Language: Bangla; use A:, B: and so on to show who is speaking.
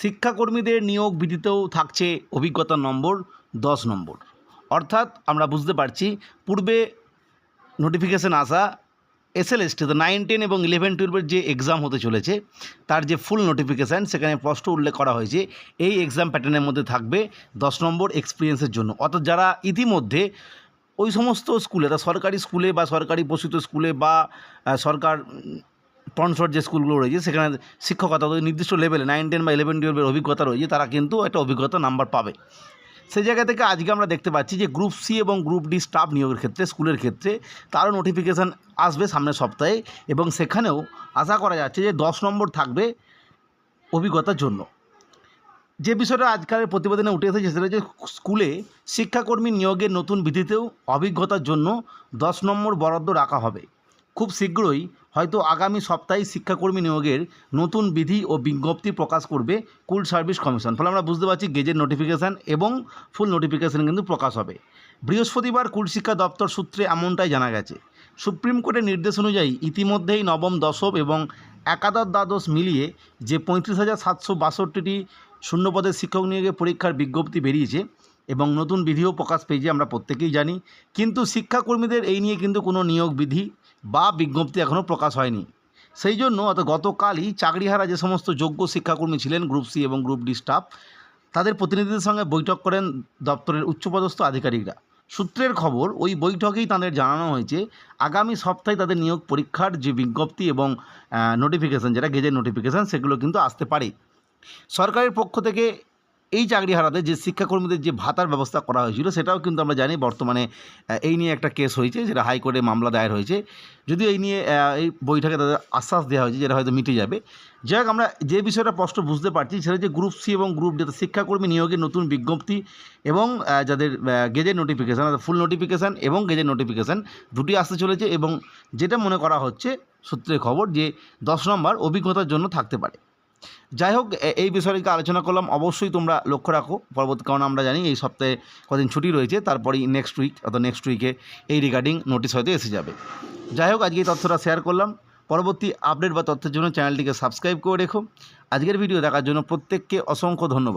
A: শিক্ষাকর্মীদের নিয়োগ বিধিতেও থাকছে অভিজ্ঞতার নম্বর দশ নম্বর। অর্থাৎ আমরা বুঝতে পারছি, পূর্বে নোটিফিকেশান আসা এসএলএসটি তো নাইন টেন এবং ইলেভেন টুয়েলভের যে এক্সাম হতে চলেছে, তার যে ফুল নোটিফিকেশান সেখানে স্পষ্ট উল্লেখ করা হয়েছে, এই এক্সাম প্যাটার্নের মধ্যে থাকবে দশ নম্বর এক্সপিরিয়েন্সের জন্য। অর্থাৎ যারা ইতিমধ্যে ওই সমস্ত স্কুলে তা সরকারি স্কুলে বা সরকারি পোষিত স্কুলে বা সরকার স্পন্সর যে স্কুলগুলো রয়েছে, সেখানে শিক্ষকতা নির্দিষ্ট লেভেলে নাইন টেন বা ইলেভেন টুয়েলভের অভিজ্ঞতা রয়েছে, তারা কিন্তু একটা অভিজ্ঞতা নাম্বার পাবে। সেই জায়গা থেকে আজকে আমরা দেখতে পাচ্ছি যে গ্রুপ সি এবং গ্রুপ ডি স্টাফ নিয়োগের ক্ষেত্রে, স্কুলের ক্ষেত্রে তারও নোটিফিকেশান আসবে সামনের সপ্তাহে এবং সেখানেও আশা করা যাচ্ছে যে দশ নম্বর থাকবে অভিজ্ঞতার জন্য। যে বিষয়টা আজকালের প্রতিবেদনে উঠে এসেছে, সেটা হচ্ছে স্কুলে শিক্ষাকর্মী নিয়োগের নতুন বিধিতেও অভিজ্ঞতার জন্য দশ নম্বর বরাদ্দ রাখা হবে। খুব শীঘ্রই হয়তো আগামী সপ্তাহে শিক্ষাকর্মী নিয়োগের নতুন বিধি ও বিজ্ঞপ্তি প্রকাশ করবে কুল সার্ভিস কমিশন। ফলে আমরা বুঝতে পারছি গেজেট নোটিফিকেশান এবং ফুল নোটিফিকেশান কিন্তু প্রকাশ হবে। বৃহস্পতিবার কুল শিক্ষা দপ্তর সূত্রে এমনটাই জানা গেছে। সুপ্রিম কোর্টের নির্দেশ অনুযায়ী ইতিমধ্যেই নবম দশম এবং একাদশ দ্বাদশ মিলিয়ে যে পঁয়ত্রিশ হাজার সাতশো বাষট্টিটি শূন্যপদের শিক্ষক নিয়োগের পরীক্ষার বিজ্ঞপ্তি বেরিয়েছে এবং নতুন বিধিও প্রকাশ পেয়েছে, আমরা প্রত্যেকেই জানি। কিন্তু শিক্ষাকর্মীদের এই নিয়ে কিন্তু কোনো নিয়োগ বিধি বা বিজ্ঞপ্তি এখনও প্রকাশ হয়নি। সেই জন্য অত গতকালই চাকরিহারা যে সমস্ত যোগ্য শিক্ষাকর্মী ছিলেন, গ্রুপ সি এবং গ্রুপ ডি স্টাফ, তাদের প্রতিনিধিদের সঙ্গে বৈঠক করেন দপ্তরের উচ্চপদস্থ আধিকারিকরা। সূত্রের খবর, ওই বৈঠকেই তাদের জানানো হয়েছে, আগামী সপ্তাহে তাদের নিয়োগ পরীক্ষার যে বিজ্ঞপ্তি এবং নোটিফিকেশান যেটা গেজের নোটিফিকেশান সেগুলো কিন্তু আসতে পারে। সরকারের পক্ষ থেকে এই চাকরি হারাতে যে শিক্ষাকর্মীদের যে ভাতার ব্যবস্থা করা হয়েছিল, সেটাও কিন্তু আমরা জানি বর্তমানে এই নিয়ে একটা কেস হয়েছে, যেটা হাইকোর্টে মামলা দায়ের হয়েছে। যদিও এই নিয়ে এই বৈঠকে তাদের আশ্বাস দেওয়া হয়েছে, যেটা হয়তো মিটে যাবে। যাই আমরা যে বিষয়টা স্পষ্ট বুঝতে পারছি, সেটা যে গ্রুপ সি এবং গ্রুপ ডি শিক্ষাকর্মী নিয়োগের নতুন বিজ্ঞপ্তি এবং যাদের গেজের নোটিফিকেশান অর্থাৎ ফুল নোটিফিকেশান এবং গেজের নোটিফিকেশান দুটি আসতে চলেছে এবং যেটা মনে করা হচ্ছে সূত্রের খবর যে দশ নম্বর অভিজ্ঞতার জন্য থাকতে পারে। যাই হোক এই বিষয়টিকে আলোচনা করলাম। অবশ্যই তোমরা লক্ষ্য রাখো, পরবর্তী, কারণ আমরা জানি এই সপ্তাহে কদিন ছুটি রয়েছে, তারপরেই নেক্সট উইক অর্থাৎ নেক্সট উইকে এই রিগার্ডিং নোটিশ হয়তো এসে যাবে। যাই হোক আজকে এই তথ্যটা শেয়ার করলাম। পরবর্তী আপডেট বা তথ্যের জন্য চ্যানেলটিকে সাবস্ক্রাইব করে রেখো। আজকের ভিডিও দেখার জন্য প্রত্যেককে অসংখ্য ধন্যবাদ।